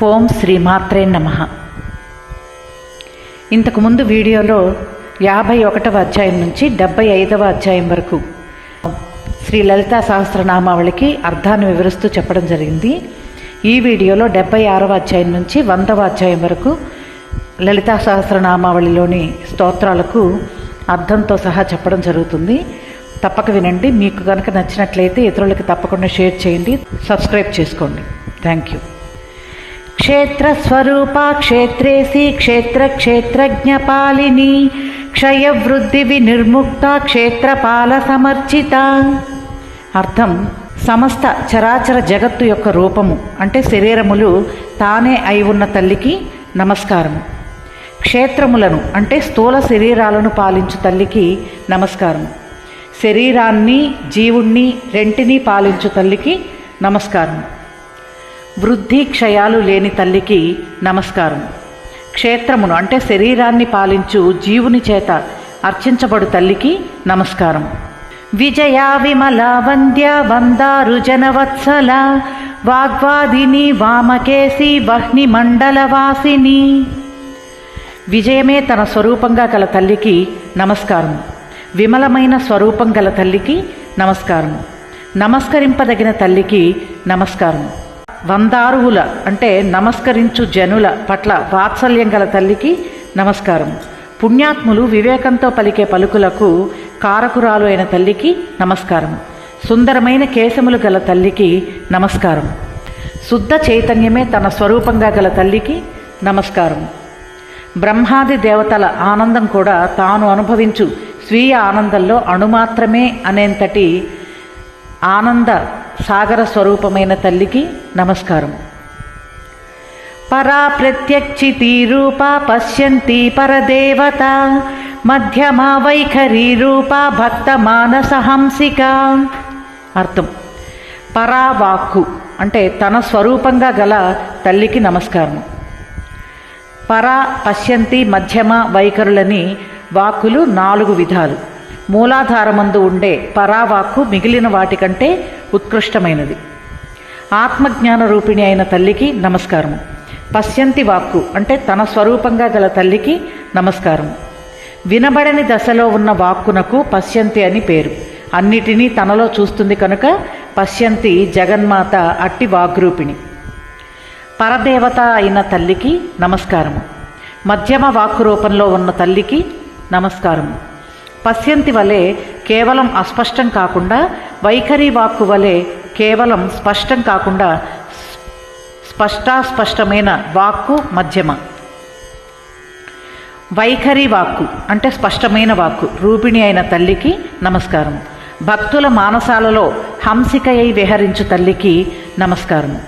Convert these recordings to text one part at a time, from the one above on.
ఓం శ్రీమాత్రే నమ. ఇంతకుముందు వీడియోలో యాభై ఒకటవ అధ్యాయం నుంచి డెబ్బై ఐదవ అధ్యాయం వరకు శ్రీ లలితా సహస్రనామావళికి అర్థాన్ని వివరిస్తూ చెప్పడం జరిగింది. ఈ వీడియోలో డెబ్బై ఆరవ అధ్యాయం నుంచి వందవ అధ్యాయం వరకు లలితా సహస్రనామావళిలోని స్తోత్రాలకు అర్థంతో సహా చెప్పడం జరుగుతుంది. తప్పక వినండి. మీకు కనుక నచ్చినట్లయితే ఇతరులకి తప్పకుండా షేర్ చేయండి. సబ్స్క్రైబ్ చేసుకోండి. Thank you. క్షేత్రస్వరూపా క్షేత్రేసి క్షేత్ర క్షేత్రజ్ఞపాలిని క్షయవృద్ధి వినిర్ముక్త క్షేత్రపాల సమర్చిత అర్థం. సమస్త చరాచర జగత్తు యొక్క రూపము అంటే శరీరములు తానే అయి ఉన్న తల్లికి నమస్కారం క్షేత్రములను అంటే స్థూల శరీరాలను పాలించు తల్లికి నమస్కారం శరీరాన్ని జీవుణ్ణి రెంటిని పాలించు తల్లికి నమస్కారం వృద్ధి క్షయాలు లేని తల్లికి నమస్కారం. క్షేత్రమును అంటే శరీరాన్ని పాలించు జీవుని చేత అర్చించబడు తల్లికి నమస్కారం. విజయ విమల వంద్య వందారు జనవత్సల వాగ్వాదిని వామకేసి వహ్ని మండలవాసిని విజయమే తన స్వరూపంగా గల తల్లికి నమస్కారం. విమలమైన స్వరూపం గల తల్లికి నమస్కారం. నమస్కరింపదగిన తల్లికి నమస్కారం. వందారువుల అంటే నమస్కరించు జనుల పట్ల వాత్సల్యం గల తల్లికి నమస్కారం. పుణ్యాత్ములు వివేకంతో పలికే పలుకులకు కారకురాలు అయిన తల్లికి నమస్కారం. సుందరమైన కేశములు గల తల్లికి నమస్కారం. శుద్ధ చైతన్యమే తన స్వరూపంగా గల తల్లికి నమస్కారం. బ్రహ్మాది దేవతల ఆనందం కూడా తాను అనుభవించు స్వీయ ఆనందంలో అణుమాత్రమే అనేంతటి ఆనంద సాగర స్వరూపమైన తల్లికి నమస్కారం. పరా ప్రత్యక్షితి రూప పశ్యంతి పరదేవత మధ్యమా వైఖరి రూప భక్త మానసహంసిక అర్థం. పరావాక్కు అంటే తన స్వరూపంగా గల తల్లికి నమస్కారం పరా పశ్యంతి మధ్యమ వైఖరులని వాక్కులు నాలుగు విధాలు. మూలాధారమందు ఉండే పరావాక్కు మిగిలిన వాటికంటే ఉత్కృష్టమైనది. ఆత్మజ్ఞాన రూపిణి అయిన తల్లికి నమస్కారం పశ్యంతి వాక్కు అంటే తన స్వరూపంగా గల తల్లికి నమస్కారం వినబడని దశలో ఉన్న వాక్కునకు పశ్యంతి అని పేరు. అన్నిటినీ తనలో చూస్తుంది కనుక పశ్యంతి జగన్మాత అట్టి వాగ్రూపిణి. పరదేవత అయిన తల్లికి నమస్కారము. మధ్యమ వాక్కు రూపంలో ఉన్న తల్లికి నమస్కారం పశ్యంతి వలె కేవలం అస్పష్టం కాకుండా వైఖరి వాక్కు వలె కేవలం స్పష్టం కాకుండా స్పష్టాస్పష్టమైన వాక్కు మధ్యమ. వైఖరి వాక్కు అంటే స్పష్టమైన వాక్కు రూపిణి అయిన తల్లికి నమస్కారం. భక్తుల మానసాలలో హంసికయై విహరించు తల్లికి నమస్కారం.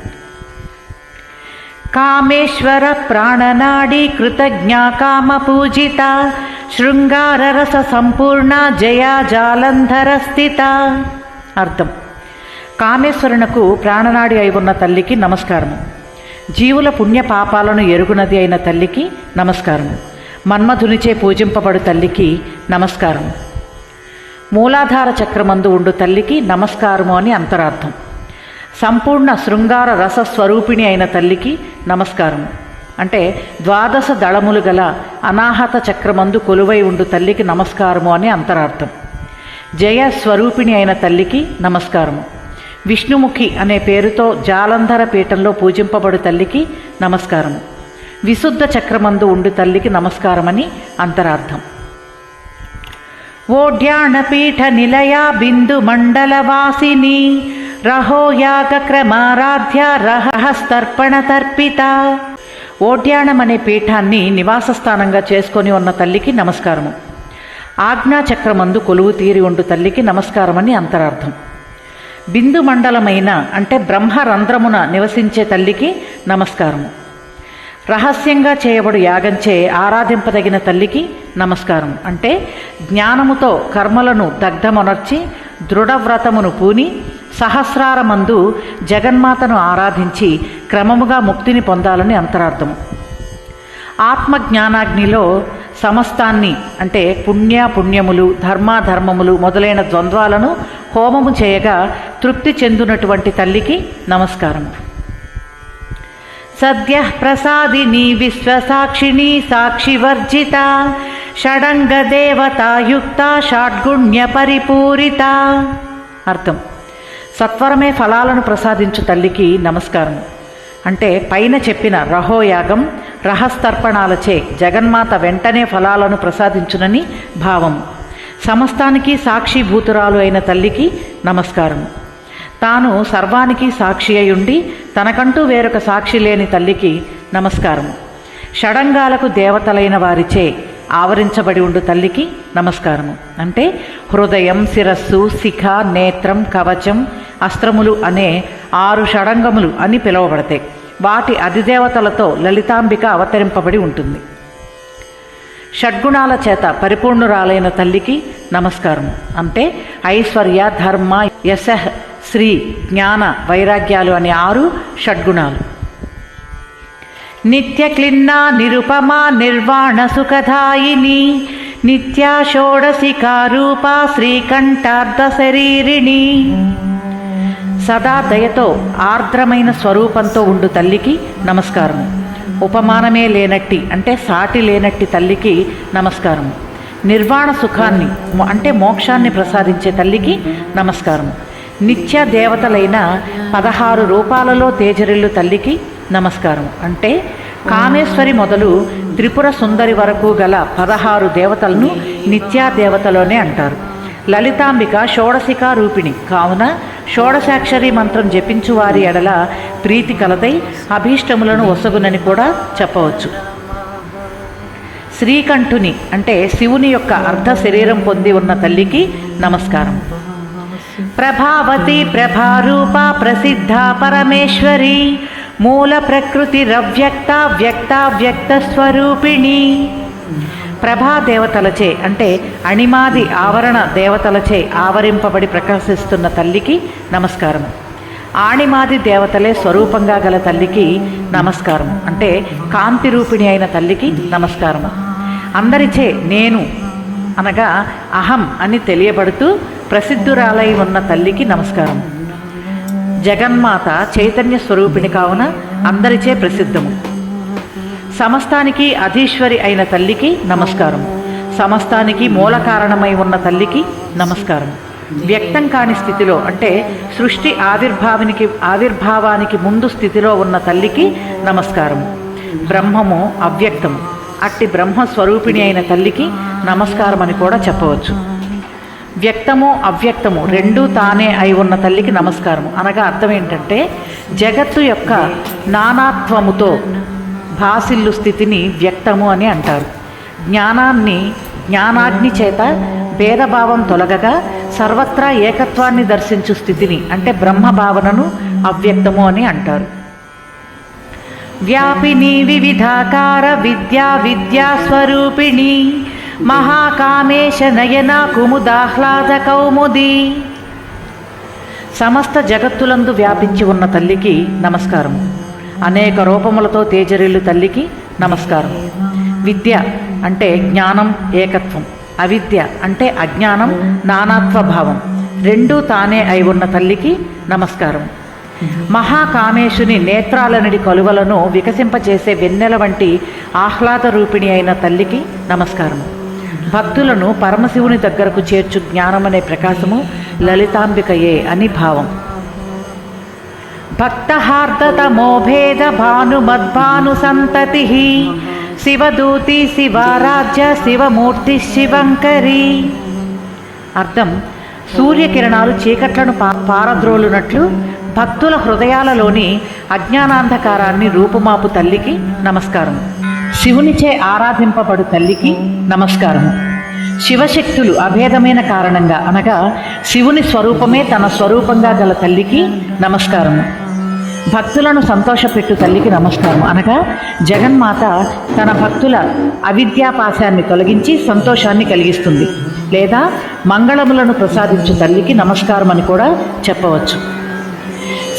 కామేశ్వర ప్రాణనాడి కృతజ్ఞా కామ పూజిత శృంగారరస సంపూర్ణ జయా జాలంధర స్థిత. అర్థం. కామేశ్వరునకు ప్రాణనాడి అయి ఉన్న తల్లికి నమస్కారము. జీవుల పుణ్య పాపాలను ఎరుగునది అయిన తల్లికి నమస్కారము. మన్మధునిచే పూజింపబడు తల్లికి నమస్కారం మూలాధార చక్రమందు ఉండు తల్లికి నమస్కారము అని అంతరార్థం. సంపూర్ణ శృంగార రస స్వరూపిణి అయిన తల్లికి నమస్కారం అంటే ద్వాదశ దళములు గల అనాహత చక్రమందు కొలువై ఉండు తల్లికి నమస్కారము అని అంతరార్థం. జయ స్వరూపిణి అయిన తల్లికి నమస్కారము. విష్ణుముఖి అనే పేరుతో జాలంధర పీఠంలో పూజింపబడు తల్లికి నమస్కారము. విశుద్ధ చక్రమందు ఉండు తల్లికి నమస్కారమని అంతరార్థం. ఓడ్యాణపీఠ నిలయా బిందు మండలవాసిని రహోయాగ క్రమారాధ్య రహస్తర్పణ తర్పిత. ఓడ్యాణం అనే పీఠాన్ని నివాస స్థానంగా చేసుకొని ఉన్న తల్లికి నమస్కారము. ఆజ్ఞాచక్రమందు కొలువు తీరి ఉండు తల్లికి నమస్కారమని అంతరార్థం. బిందు మండలమైన అంటే బ్రహ్మరంధ్రమున నివసించే తల్లికి నమస్కారము. రహస్యంగా చేయబడు యాగంచే ఆరాధింపదగిన తల్లికి నమస్కారం అంటే జ్ఞానముతో కర్మలను దగ్ధమొనర్చి దృఢవ్రతమును పూని సహస్రారమందు జగన్మాతను ఆరాధించి క్రమముగా ముక్తిని పొందాలని అంతరార్థము. ఆత్మజ్ఞానాగ్నిలో సమస్తాన్ని అంటే పుణ్య పుణ్యములు ధర్మాధర్మములు మొదలైన ద్వంద్వాలను హోమము చేయగా తృప్తి చెందునటువంటి తల్లికి నమస్కారం. సద్య ప్రసాదిని విశ్వసాక్షిణి సాక్షివర్జిత షడంగ దేవతాయుక్త షాడ్గుణ్య పరిపూరిత. అర్థం. సత్వరమే ఫలాలను ప్రసాదించు తల్లికి నమస్కారం. అంటే పైన చెప్పిన రహోయాగం రహస్తర్పణాలచే జగన్మాత వెంటనే ఫలాలను ప్రసాదించునని భావం. సమస్తానికి సాక్షిభూతురాలు అయిన తల్లికి నమస్కారం. తాను సర్వానికి సాక్షి అయ్యుండి తనకంటూ వేరొక సాక్షి లేని తల్లికి నమస్కారం షడంగాలకు దేవతలైన వారిచే ఆవరించబడి ఉండు తల్లికి నమస్కారము. అంటే హృదయం శిరస్సు శిఖ నేత్రం కవచం అస్త్రములు అనే ఆరు షడంగములు అని పిలువబడతాయి. వాటి అధిదేవతలతో లలితాంబిక అవతరింపబడి ఉంటుంది. షడ్గుణాల చేత పరిపూర్ణురాలైన తల్లికి నమస్కారం అంటే ఐశ్వర్య ధర్మ యశ శ్రీ జ్ఞాన వైరాగ్యాలు అనే ఆరు షడ్గుణాలు. నిత్య క్లిన్నా నిరుపమా నిర్వాణ సుఖదాయిని నిత్యా షోడశికారూప శ్రీకంఠార్థ శరీరిణి. సదా దయతో ఆర్ద్రమైన స్వరూపంతో ఉండు తల్లికి నమస్కారము. ఉపమానమే లేనట్టి అంటే సాటి లేనట్టి తల్లికి నమస్కారం నిర్వాణ సుఖాన్ని అంటే మోక్షాన్ని ప్రసాదించే తల్లికి నమస్కారం నిత్య దేవతలైన పదహారు రూపాలలో తేజరిల్లు తల్లికి నమస్కారం. అంటే కామేశ్వరి మొదలు త్రిపుర సుందరి వరకు గల పదహారు దేవతలను నిత్యా దేవతలోనే అంటారు. లలితాంబిక షోడశికా రూపిణి. కావున షోడశాక్షరి మంత్రం జపించు వారి ఎడల ప్రీతి కలదై అభీష్టములను వసగునని కూడా చెప్పవచ్చు. శ్రీకంఠుని అంటే శివుని యొక్క అర్ధ శరీరం పొంది ఉన్న తల్లికి నమస్కారం. ప్రభావతి ప్రభారూప ప్రసిద్ధ పరమేశ్వరి మూల ప్రకృతి రవ్యక్త వ్యక్త వ్యక్త స్వరూపిణి. ప్రభా దేవతలచే అంటే అణిమాది ఆవరణ దేవతలచే ఆవరింపబడి ప్రకాశిస్తున్న తల్లికి నమస్కారం ఆణిమాది దేవతలే స్వరూపంగా గల తల్లికి నమస్కారం అంటే కాంతి రూపిణి అయిన తల్లికి నమస్కారం అందరిచే నేను అనగా అహం అని తెలియబడుతూ ప్రసిద్ధురాలై ఉన్న తల్లికి నమస్కారం. జగన్మాత చైతన్య స్వరూపిణి కావున అందరిచే ప్రసిద్ధము. సమస్తానికి అధీశ్వరి అయిన తల్లికి నమస్కారం. సమస్తానికి మూల కారణమై ఉన్న తల్లికి నమస్కారం. వ్యక్తం కాని స్థితిలో అంటే సృష్టి ఆవిర్భావానికి ఆవిర్భావానికి ముందు స్థితిలో ఉన్న తల్లికి నమస్కారం. బ్రహ్మము అవ్యక్తము. అట్టి బ్రహ్మ స్వరూపిణి అయిన తల్లికి నమస్కారం అని కూడా చెప్పవచ్చు. వ్యక్తము అవ్యక్తము రెండూ తానే అయి ఉన్న తల్లికి నమస్కారం అనగా అర్థం ఏంటంటే జగత్తు యొక్క నానాత్వముతో భాసిల్లు స్థితిని వ్యక్తము అని అంటారు. జ్ఞానాన్ని జ్ఞానాగ్ని చేత భేదభావం తొలగగా సర్వత్రా ఏకత్వాన్ని దర్శించు స్థితిని అంటే బ్రహ్మ భావనను అవ్యక్తము అని అంటారు. వ్యాపిని వివిధాకార విద్యా విద్యాస్వరూపిణి మహాకామేశ నయన కుముదాహ్లాద కౌముది సమస్త జగత్తులందు వ్యాపించి ఉన్న తల్లికి నమస్కారం అనేక రూపములతో తేజరిల్లు తల్లికి నమస్కారం విద్య అంటే జ్ఞానం ఏకత్వం. అవిద్య అంటే అజ్ఞానం నానాత్వ భావం రెండూ తానే అయి ఉన్న తల్లికి నమస్కారం మహాకామేశుని నేత్రాలనడి కలువలను వికసింపచేసే వెన్నెల వంటి ఆహ్లాద రూపిణి అయిన తల్లికి నమస్కారం భక్తులను పరమశివుని దగ్గరకు చేర్చు జ్ఞానమనే ప్రకాశము లలితాంబికయే అని భావం. భక్తహార్దతమోభేద భానుమద్భాను సంతతి శివదూతి శివారాజ్య శివమూర్తి శివంకరి. అర్థం సూర్యకిరణాలు చీకట్లను పా పారద్రోలునట్లు భక్తుల హృదయాలలోని అజ్ఞానాంధకారాన్ని రూపుమాపు తల్లికి నమస్కారం. శివునిచే ఆరాధింపబడు తల్లికి నమస్కారము. శివశక్తులు అభేదమైన కారణంగా అనగా శివుని స్వరూపమే తన స్వరూపంగా గల తల్లికి నమస్కారము. భక్తులను సంతోషపెట్టు తల్లికి నమస్కారం అనగా జగన్మాత తన భక్తుల అవిద్యాపాశాన్ని తొలగించి సంతోషాన్ని కలిగిస్తుంది. లేదా మంగళములను ప్రసాదించు తల్లికి నమస్కారం అని కూడా చెప్పవచ్చు.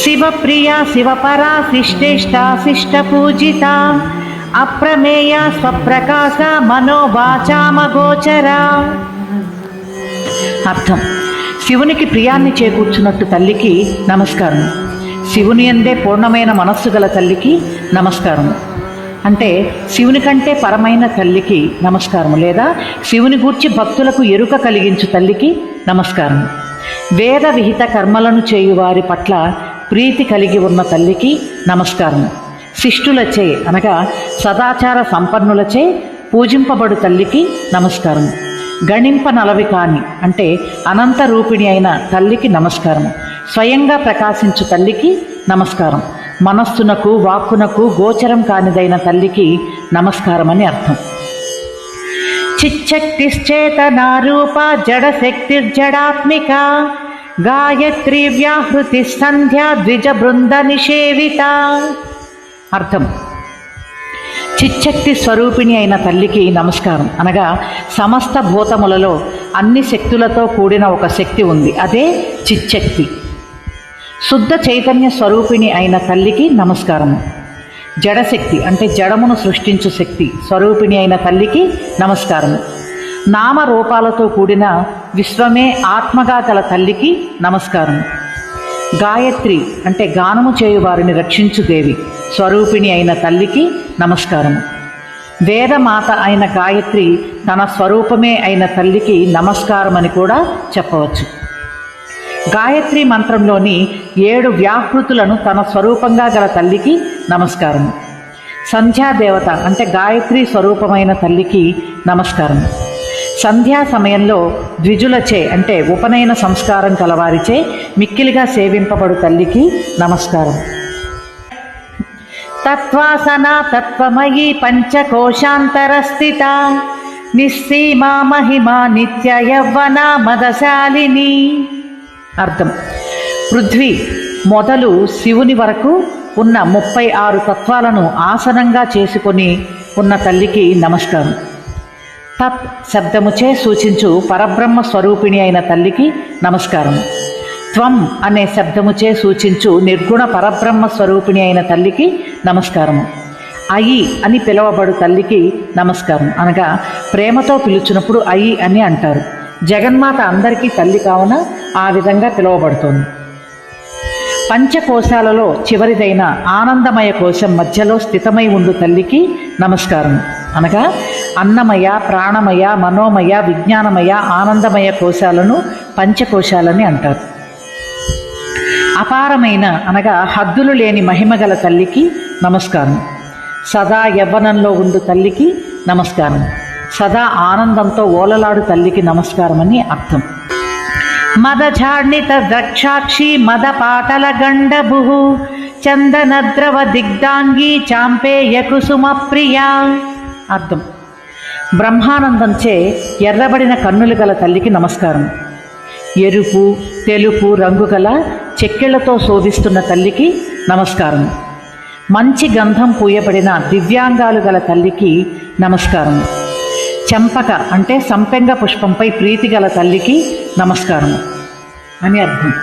శివప్రియ శివపరా శిష్టేష్ట శిష్ట పూజిత అప్రమేయ స్వప్రకాశ మనోవాచామగోచర అర్థం. శివునికి ప్రియాన్ని చేకూర్చున్నట్టు తల్లికి నమస్కారం. శివుని అందే పూర్ణమైన మనస్సు గల తల్లికి నమస్కారం. అంటే శివుని కంటే పరమైన తల్లికి నమస్కారం లేదా శివుని గూర్చి భక్తులకు ఎరుక కలిగించు తల్లికి నమస్కారం. వేద విహిత కర్మలను చేయువారి పట్ల ప్రీతి కలిగి ఉన్న తల్లికి నమస్కారం. శిష్టులచే అనగా సదాచార సంపన్నులచే పూజింపబడు తల్లికి నమస్కారం. గణింప నలవి కాని అంటే అనంత రూపిణి అయిన తల్లికి నమస్కారం. స్వయంగా ప్రకాశించు తల్లికి నమస్కారం. మనస్సునకు వాక్కునకు గోచరం కానిదైన తల్లికి నమస్కారం అని అర్థం. చిచ్చక్తిశ్చేతనారూప జడశక్తిర్జడాత్మిక గాయత్రి వ్యాహృతి సంధ్యా ద్విజ బృంద నిషేవిత. అర్థం. చిచ్చక్తి స్వరూపిణి అయిన తల్లికి నమస్కారం. అనగా సమస్త భూతములలో అన్ని శక్తులతో కూడిన ఒక శక్తి ఉంది. అదే చిచ్చక్తి. శుద్ధ చైతన్య స్వరూపిణి అయిన తల్లికి నమస్కారము జడశక్తి అంటే జడమును సృష్టించు శక్తి స్వరూపిణి అయిన తల్లికి నమస్కారము నామరూపాలతో కూడిన విశ్వమే ఆత్మగా గల తల్లికి నమస్కారం. గాయత్రి అంటే గానము చేయు వారిని రక్షించు దేవి. స్వరూపిణి అయిన తల్లికి నమస్కారము. వేదమాత అయిన గాయత్రి తన స్వరూపమే అయిన తల్లికి నమస్కారం అని కూడా చెప్పవచ్చు. గాయత్రి మంత్రంలోని ఏడు వ్యాహృతులను తన స్వరూపంగా గల తల్లికి నమస్కారం సంధ్యాదేవత అంటే గాయత్రి స్వరూపమైన తల్లికి నమస్కారం సంధ్యా సమయంలో ద్విజులచే అంటే ఉపనయన సంస్కారం కలవారిచే మిక్కిలిగా సేవింపబడు తల్లికి నమస్కారం. తత్వాసనా తత్వమయీ పంచకోశాంతరస్థిత నిస్సీమా మహిమా నిత్య యవ్వన మదశాలిని. అర్థం. పృథ్వీ మొదలు శివుని వరకు ఉన్న ముప్పై ఆరు తత్వాలను ఆసనంగా చేసుకొని ఉన్న తల్లికి నమస్కారం. తత్ శబ్దముచే సూచించు పరబ్రహ్మ స్వరూపిణి అయిన తల్లికి నమస్కారం త్వం అనే శబ్దముచే సూచించు నిర్గుణ పరబ్రహ్మ స్వరూపిణి అయిన తల్లికి నమస్కారం అయి అని పిలవబడు తల్లికి నమస్కారం అనగా ప్రేమతో పిలుచున్నప్పుడు అయి అని అంటారు. జగన్మాత అందరికీ తల్లి కావున ఆ విధంగా పిలువబడుతోంది. పంచకోశాలలో చివరిదైన ఆనందమయ కోశం మధ్యలో స్థితమై ఉండు తల్లికి నమస్కారం అనగా అన్నమయ ప్రాణమయ మనోమయ విజ్ఞానమయ ఆనందమయ కోశాలను పంచకోశాలని అంటారు. అపారమైన అనగా హద్దులు లేని మహిమగల తల్లికి నమస్కారం. సదా యవ్వనంలో ఉండు తల్లికి నమస్కారం. సదా ఆనందంతో ఓలలాడు తల్లికి నమస్కారం అని అర్థం. మదఝాడ్నిత ద్రక్షాక్షి మద పాటల గండభు చందనద్రవ దిగ్ధాంగి చాంపేయ కుసుమ ప్రియా అర్థం. బ్రహ్మానందంచే ఎర్రబడిన కన్నులు గల తల్లికి నమస్కారం. ఎరుపు తెలుపు రంగు గల చెక్కెళ్ళతో శోభిస్తున్న తల్లికి నమస్కారం. మంచి గంధం పూయబడిన దివ్యాంగాలు గల తల్లికి నమస్కారం. చంపక అంటే సంపెంగ పుష్పంపై ప్రీతి గల తల్లికి నమస్కారం. అని అర్థం.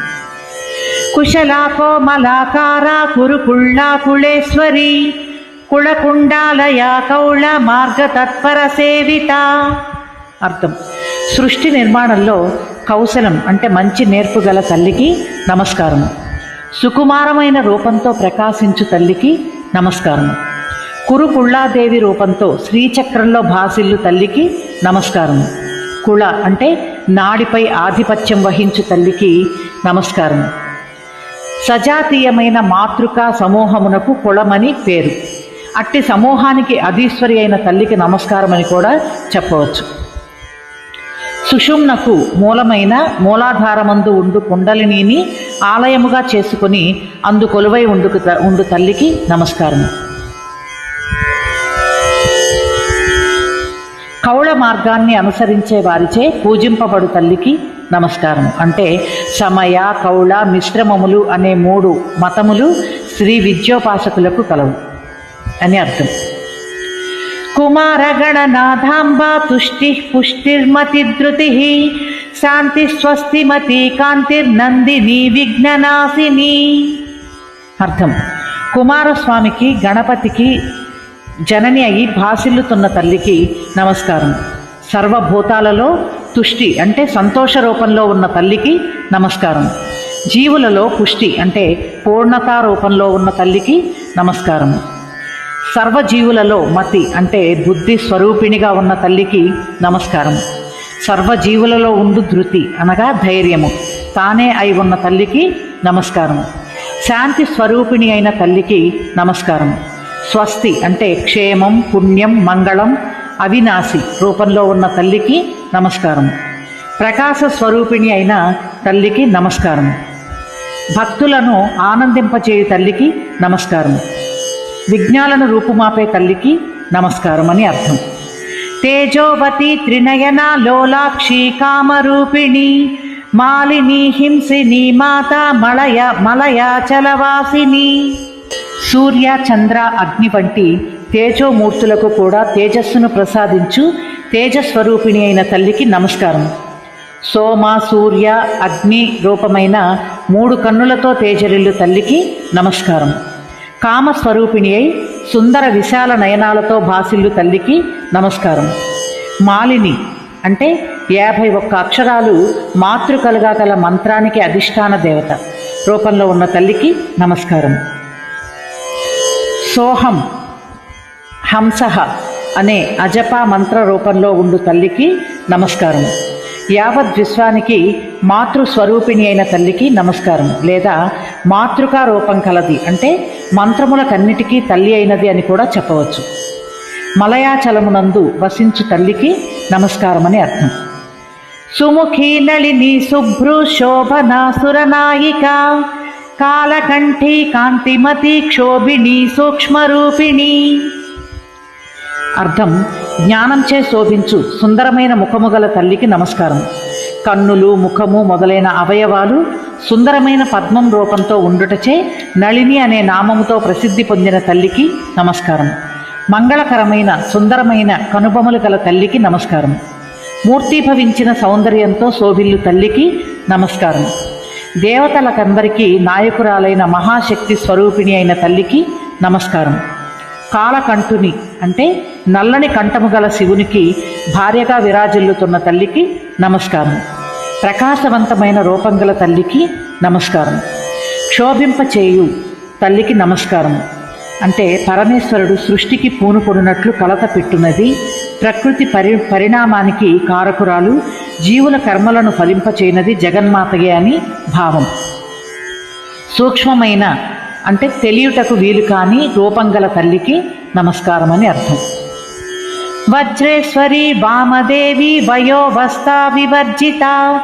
కుశలా కోమలాకారా కురుకుళ్ళా కుళేశ్వరి కుళకుండాలయా కౌళ మార్గ తత్పర సేవిత. అర్థం. సృష్టి నిర్మాణంలో కౌశలం అంటే మంచి నేర్పు గల తల్లికి నమస్కారం సుకుమారమైన రూపంతో ప్రకాశించు తల్లికి నమస్కారం కురుకుళ్ళాదేవి రూపంతో శ్రీచక్రంలో భాసిల్లు తల్లికి నమస్కారం కుళ అంటే నాడిపై ఆధిపత్యం వహించు తల్లికి నమస్కారం సజాతీయమైన మాతృకా సమూహమునకు కుళమని పేరు. అట్టి సమూహానికి అధీశ్వరి అయిన తల్లికి నమస్కారం అని కూడా చెప్పవచ్చు. సుషుమ్నకు మూలమైన మూలాధారమందు ఉండు కుండలినిని ఆలయముగా చేసుకుని అందు కొలువై ఉండు ఉండు తల్లికి నమస్కారం కౌళ మార్గాన్ని అనుసరించే వారిచే పూజింపబడు తల్లికి నమస్కారం అంటే సమయ కౌళ మిశ్రమములు అనే మూడు మతములు శ్రీ విద్యోపాసకులకు కలవు. అని అర్థం. కుమారగణనాథాంబా తుష్టి పుష్టిర్మతిధృతి శాంతి స్వస్తిమతి కాంతిర్నందిని విఘ్ననాశిని. అర్థం. కుమారస్వామికి గణపతికి జనని అయి భాసిల్లుతున్న తల్లికి నమస్కారం. సర్వభూతాలలో తుష్టి అంటే సంతోష రూపంలో ఉన్న తల్లికి నమస్కారం. జీవులలో పుష్టి అంటే పూర్ణతా రూపంలో ఉన్న తల్లికి నమస్కారము సర్వజీవులలో మతి అంటే బుద్ధి స్వరూపిణిగా ఉన్న తల్లికి నమస్కారం. సర్వజీవులలో ఉండు ధృతి అనగా ధైర్యము. తానే అయి ఉన్న తల్లికి నమస్కారం. శాంతి స్వరూపిణి అయిన తల్లికి నమస్కారం. స్వస్తి అంటే క్షేమం పుణ్యం మంగళం అవినాశి రూపంలో ఉన్న తల్లికి నమస్కారం. ప్రకాశ స్వరూపిణి అయిన తల్లికి నమస్కారం. భక్తులను ఆనందింపచేయు తల్లికి నమస్కారం. విజ్ఞాలను రూపుమాపే తల్లికి నమస్కారం అని అర్థం. తేజోవతి త్రినయన లోలాక్షి కామరూపిణి మాలిని హింసిని మాత మలయ మలయాచలవాసిని సూర్య చంద్ర అగ్ని వంటి తేజోమూర్తులకు కూడా తేజస్సును ప్రసాదించు తేజస్వరూపిణి అయిన తల్లికి నమస్కారం. సోమ సూర్య అగ్ని రూపమైన మూడు కన్నులతో తేజరిల్లు తల్లికి నమస్కారం. కామస్వరూపిణి అయి సుందర విశాల నయనాలతో భాసిల్లు తల్లికి నమస్కారం. మాలిని అంటే యాభై ఒక్క అక్షరాలు మాతృకలుగా గల మంత్రానికి అధిష్టాన దేవత. రూపంలో ఉన్న తల్లికి నమస్కారం. సోహం హంసహ అనే అజపా మంత్ర రూపంలో ఉండు తల్లికి నమస్కారం. యావద్ విశ్వానికి మాతృస్వరూపిణి అయిన తల్లికి నమస్కారం లేదా మాతృకా రూపం కలది అంటే మంత్రములకన్నిటికీ తల్లి అయినది అని కూడా చెప్పవచ్చు. మలయాచలమునందు వసించు తల్లికి నమస్కారం అని అర్థం. సుముఖి నళిని శుభ్రు శోభన సురనాయిక కాలకంఠి కాంతిమతి క్షోభిణి సూక్ష్మరూపిణి. అర్థం జ్ఞానంచే శోభించు సుందరమైన ముఖము గల తల్లికి నమస్కారం. కన్నులు ముఖము మొదలైన అవయవాలు సుందరమైన పద్మం రూపంతో ఉండుటచే నళిని అనే నామముతో ప్రసిద్ధి పొందిన తల్లికి నమస్కారం. మంగళకరమైన సుందరమైన కనుబొమలు గల తల్లికి నమస్కారం. మూర్తీభవించిన సౌందర్యంతో శోభిల్లు తల్లికి నమస్కారం. దేవతలకందరికీ నాయకురాలైన మహాశక్తి స్వరూపిణి అయిన తల్లికి నమస్కారం. కాలకంఠుని అంటే నల్లని కంఠము గల శివునికి భార్యగా విరాజిల్లుతున్న తల్లికి నమస్కారం. ప్రకాశవంతమైన రూపం గల తల్లికి నమస్కారం. క్షోభింపచేయు తల్లికి నమస్కారం. అంటే పరమేశ్వరుడు సృష్టికి పూనుకొనున్నట్లు కలత పెట్టున్నది ప్రకృతి పరి పరిణామానికి కారకురాలు జీవుల కర్మలను ఫలింపచేయనది జగన్మాతగే అని భావం. సూక్ష్మమైన అంటే తెలియుటకు వీలు కాని రూపం గల తల్లికి నమస్కారం అని అర్థం. వజ్రేశ్వరి వామదేవి వయోవస్థా వివర్జిత.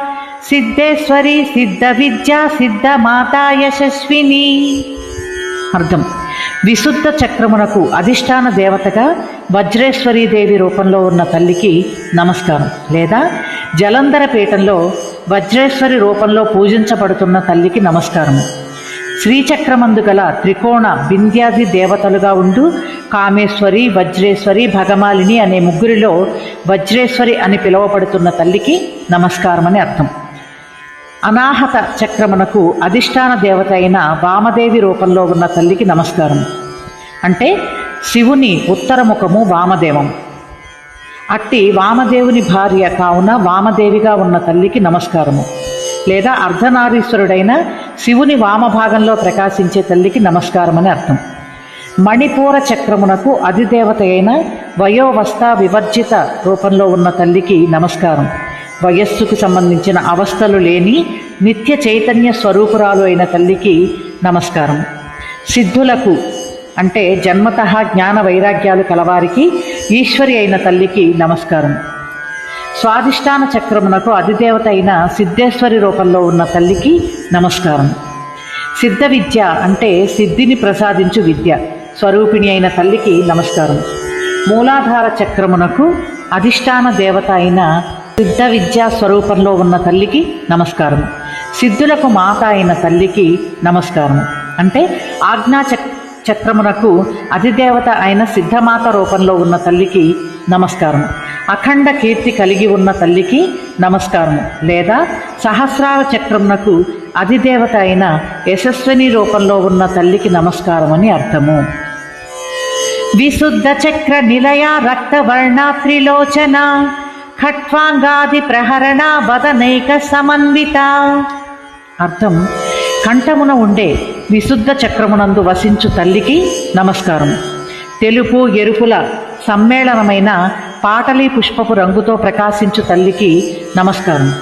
సిద్ధేశ్వరి సిద్ధ విద్య సిద్ధ మాతా యశస్విని. అర్థం. విశుద్ధ చక్రమునకు అధిష్టాన దేవతగా వజ్రేశ్వరీదేవి రూపంలో ఉన్న తల్లికి నమస్కారం. లేదా జలంధర పీఠంలో వజ్రేశ్వరి రూపంలో పూజించబడుతున్న తల్లికి నమస్కారము. శ్రీచక్రమందు గల త్రికోణ బింద్యాది దేవతలుగా ఉండు కామేశ్వరి వజ్రేశ్వరి భగమాలిని అనే ముగ్గురిలో వజ్రేశ్వరి అని పిలువబడుతున్న తల్లికి నమస్కారం అని అర్థం. అనాహత చక్రమునకు అధిష్టాన దేవత అయిన వామదేవి రూపంలో ఉన్న తల్లికి నమస్కారం. అంటే శివుని ఉత్తరముఖము వామదేవం. అట్టి వామదేవుని భార్య కావున వామదేవిగా ఉన్న తల్లికి నమస్కారము. లేదా అర్ధనారీశ్వరుడైన శివుని వామభాగంలో ప్రకాశించే తల్లికి నమస్కారం అని అర్థం. మణిపూర చక్రమునకు అధిదేవత అయిన వయోవస్థ వివర్జిత రూపంలో ఉన్న తల్లికి నమస్కారం. వయస్సుకు సంబంధించిన అవస్థలు లేని నిత్య చైతన్య స్వరూపురాలు అయిన తల్లికి నమస్కారం. సిద్ధులకు అంటే జన్మత జ్ఞాన వైరాగ్యాలు కలవారికి ఈశ్వరి అయిన తల్లికి నమస్కారం. స్వాధిష్టాన చక్రమునకు అధిదేవత అయిన సిద్ధేశ్వరి రూపంలో ఉన్న తల్లికి నమస్కారం. సిద్ధ విద్య అంటే సిద్ధిని ప్రసాదించు విద్య. స్వరూపిణి అయిన తల్లికి నమస్కారం. మూలాధార చక్రమునకు అధిష్టాన దేవత అయిన సిద్ధ విద్యా స్వరూపంలో ఉన్న తల్లికి నమస్కారం. సిద్ధులకు మాత అయిన తల్లికి నమస్కారం. అంటే ఆజ్ఞా చక్ చక్రమునకు అధిదేవత అయిన సిద్ధమాత రూపంలో ఉన్న తల్లికి నమస్కారం. అఖండ కీర్తి కలిగి ఉన్న తల్లికి నమస్కారము లేదా సహస్రార చక్రమునకు అధిదేవత అయిన యశస్విని రూపంలో ఉన్న తల్లికి నమస్కారం అని అర్థము. విశుద్ధ చక్ర నిలయ రక్తవర్ణ త్రిలోచన ఖట్వాంగాది ప్రహరణ వదనైక సమన్విత. అర్థం? కంఠమున ఉండే విశుద్ధ చక్రమునందు వసించు తల్లికి నమస్కారం. తెలుపు ఎరుపుల సమ్మేళనమైన పాటలి పుష్పపు రంగుతో ప్రకాశించు తల్లికి నమస్కారం.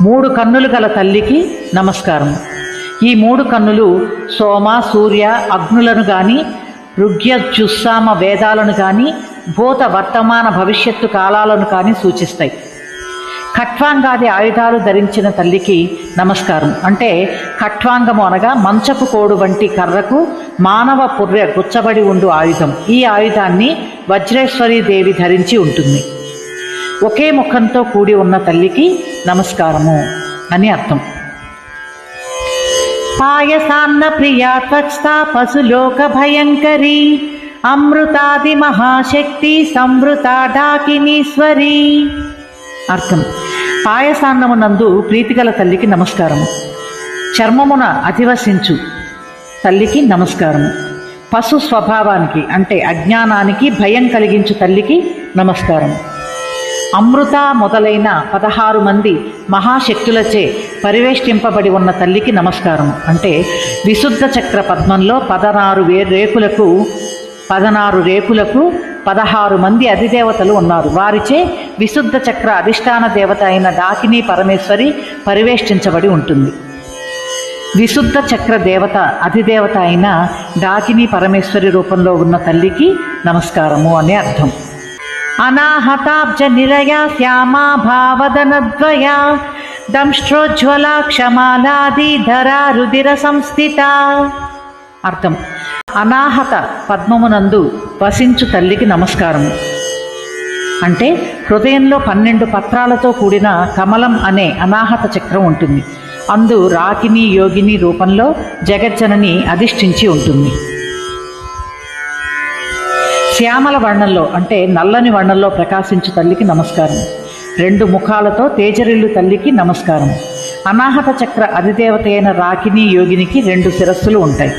మూడు కన్నులు గల తల్లికి నమస్కారం. ఈ మూడు కన్నులు సోమ సూర్య అగ్నులను గాని రుగ్య జుస్సామ వేదాలను కానీ భూత వర్తమాన భవిష్యత్తు కాలాలను కానీ సూచిస్తాయి. ఖట్వాంగాది ఆయుధాలు ధరించిన తల్లికి నమస్కారం. అంటే ఖట్వాంగము అనగా మంచపు కోడు వంటి కర్రకు మానవ పుర్రె గుచ్చబడి ఉండు ఆయుధం. ఈ ఆయుధాన్ని వజ్రేశ్వరి దేవి ధరించి ఉంటుంది. ఒకే ముఖంతో కూడి ఉన్న తల్లికి నమస్కారము అని అర్థం. పాయసాన్న ప్రియా త్వత్స్థా పశులోక భయంకరి అమృతాది మహాశక్తి సంవృత డాకినీశ్వరి. అర్థం. పాయసాన్నమునందు ప్రీతిగల తల్లికి నమస్కారం చర్మమున అధివసించు తల్లికి నమస్కారం పశు స్వభావానికి అంటే అజ్ఞానానికి భయం కలిగించు తల్లికి నమస్కారం అమృత మొదలైన పదహారు మంది మహాశక్తులచే పరివేష్టింపబడి ఉన్న తల్లికి నమస్కారం. అంటే విశుద్ధ చక్ర పద్మంలో పదనారు వే రేకులకు పదనారు రేకులకు పదహారు మంది అధిదేవతలు ఉన్నారు. వారిచే విశుద్ధ చక్ర అధిష్టాన దేవత అయిన డాకిని పరమేశ్వరి పరివేష్టించబడి ఉంటుంది. విశుద్ధ చక్ర దేవత అధిదేవత అయిన డాకిని పరమేశ్వరి రూపంలో ఉన్న తల్లికి నమస్కారము అనే అర్థం. అనాహతాబ్జ నిలయ శ్యామా భావదనద్వయ దంష్ట్రోజ్వల క్షమాలాది రుదిర సంస్థిత అర్థం. అనాహత పద్మమునందు వసించు తల్లికి నమస్కారం అంటే హృదయంలో పన్నెండు పత్రాలతో కూడిన కమలం అనే అనాహత చక్రం ఉంటుంది. అందు రాకిని యోగిని రూపంలో జగజ్జనని అధిష్ఠించి ఉంటుంది. శ్యామల వర్ణంలో అంటే నల్లని వర్ణంలో ప్రకాశించు తల్లికి నమస్కారం. రెండు ముఖాలతో తేజరిల్లు తల్లికి నమస్కారం. అనాహత చక్ర అధిదేవత అయిన రాకిని యోగినికి రెండు శిరస్సులు ఉంటాయి.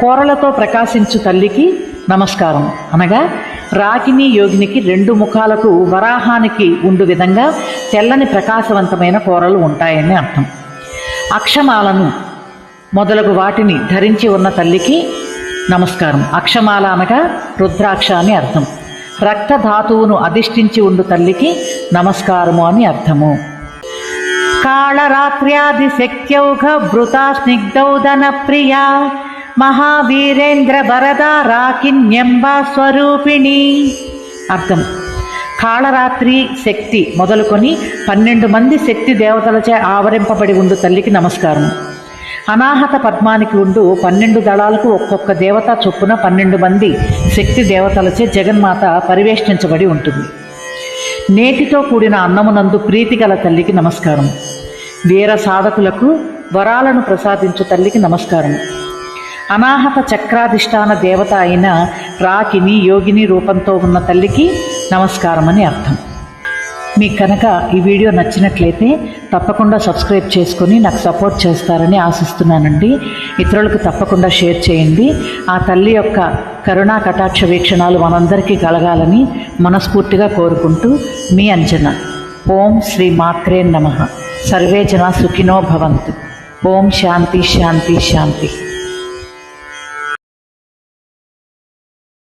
కోరలతో ప్రకాశించు తల్లికి నమస్కారం. అనగా రాకిని యోగినికి రెండు ముఖాలకు వరాహానికి ఉండు విధంగా తెల్లని ప్రకాశవంతమైన కోరలు ఉంటాయని అర్థం. అక్షమాలను మొదలగు వాటిని ధరించి ఉన్న తల్లికి నమస్కారం. అక్షమాల అనగా రుద్రాక్ష అని అర్థం. రక్తధాతువును అధిష్ఠించి ఉండు తల్లికి నమస్కారము అని అర్థము. కాళరాత్ర్యాది శక్త్యౌఘ భృతా స్నిగ్ధౌదన ప్రియా మహావీరేంద్ర వరద రాకిన్యంబా స్వరూపిణి. అర్థం. కాళరాత్రి శక్తి మొదలుకొని పన్నెండు మంది శక్తి దేవతలచే ఆవరింపబడి ఉండు తల్లికి నమస్కారం. అనాహత పద్మానికి ఉండు పన్నెండు దళాలకు ఒక్కొక్క దేవత చొప్పున పన్నెండు మంది శక్తి దేవతలచే జగన్మాత పరివేష్టించబడి ఉంటుంది. నేతితో కూడిన అన్నమునందు ప్రీతి గల తల్లికి నమస్కారం. వీర సాధకులకు వరాలను ప్రసాదించు తల్లికి నమస్కారం. అనాహత చక్రాధిష్టాన దేవత అయిన రాకిని యోగిని రూపంతో ఉన్న తల్లికి నమస్కారం అని అర్థం. మీకు కనుక ఈ వీడియో నచ్చినట్లయితే తప్పకుండా సబ్స్క్రైబ్ చేసుకొని నాకు సపోర్ట్ చేస్తారని ఆశిస్తున్నానండి. ఇతరులకు తప్పకుండా షేర్ చేయండి. ఆ తల్లి యొక్క కరుణా కటాక్ష వీక్షణాలు మనందరికీ కలగాలని మనస్ఫూర్తిగా కోరుకుంటూ మీ అంచనా ఓం శ్రీ మాత్రే నమ. సర్వే జన సుఖినో భవంతు. ఓం శాంతి శాంతి శాంతి.